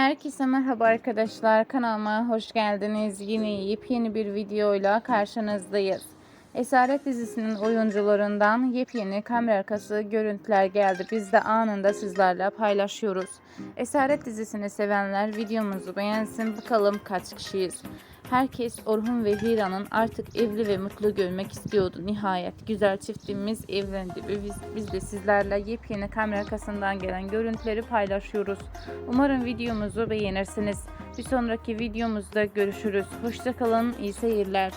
Herkese merhaba arkadaşlar. Kanalıma hoş geldiniz. Yine yepyeni bir videoyla karşınızdayız. Esaret dizisinin oyuncularından yepyeni kamera arkası görüntüler geldi. Biz de anında sizlerle paylaşıyoruz. Esaret dizisini sevenler videomuzu beğensin. Bakalım kaç kişiyiz. Herkes Orhun ve Hira'nın artık evli ve mutlu görmek istiyordu. Nihayet güzel çiftimiz evlendi ve biz, biz de sizlerle yepyeni kamera arkasından gelen görüntüleri paylaşıyoruz. Umarım videomuzu beğenirsiniz. Bir sonraki videomuzda görüşürüz. Hoşçakalın, iyi seyirler.